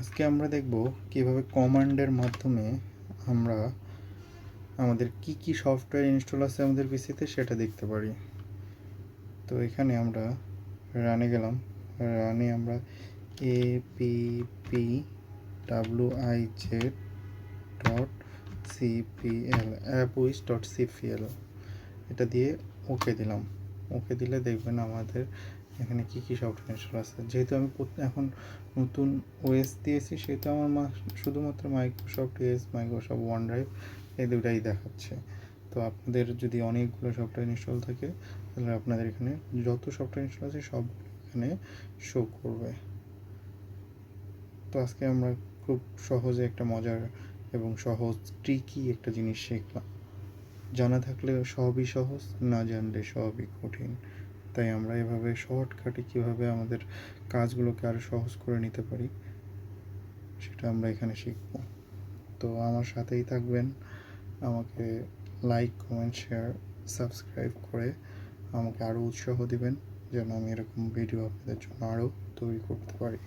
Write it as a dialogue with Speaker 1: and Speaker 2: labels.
Speaker 1: আজকে আমরা দেখব কীভাবে কমান্ডের মাধ্যমে আমরা আমাদের কি কি সফটওয়্যার ইনস্টল আছে আমাদের পিসিতে সেটা দেখতে পারি। তো এখানে আমরা রানে গেলাম। রানে আমরা A P P W I Z dot CPL appwiz dot CPL এটা দিয়ে ওকে দিলাম। ওকে দিলে দেখবেন আমাদের এখানে কি কি সফটওয়্যার ইনস্টল আছে? যেহেতু আমি এখন নতুন ওএস দিয়েছি, সেহেতু আমার মা শুধুমাত্র Microsoft S Microsoft one drive এই দুটাই দেখাচ্ছে। তো আপনাদের যদি অনেকগুলো সফটওয়্যার ইনস্টল থাকে, তাহলে আপনাদের এখানে যত সফটওয়্যার ইনস্টল আছে সব এখানে শো করবে। তো আজকে আমরা খুব সহজে একটা মজার এবং সহজ ট্রিকি একটা জিনিস শিখলাম। জানা থাকলে সবই সহজ, না জানলে সবই কঠিন। তাই আমরা এভাবে শর্টকাটে কীভাবে আমাদের কাজগুলোকে আরও সহজ করে নিতে পারি, সেটা আমরা এখানে শিখব। তো আমার সাথেই থাকবেন, আমাকে লাইক কমেন্ট শেয়ার সাবস্ক্রাইব করে আমাকে আরও উৎসাহ দিবেন, যেন আমি এরকম ভিডিও আপনাদের জন্য আরও তৈরি করতে পারি।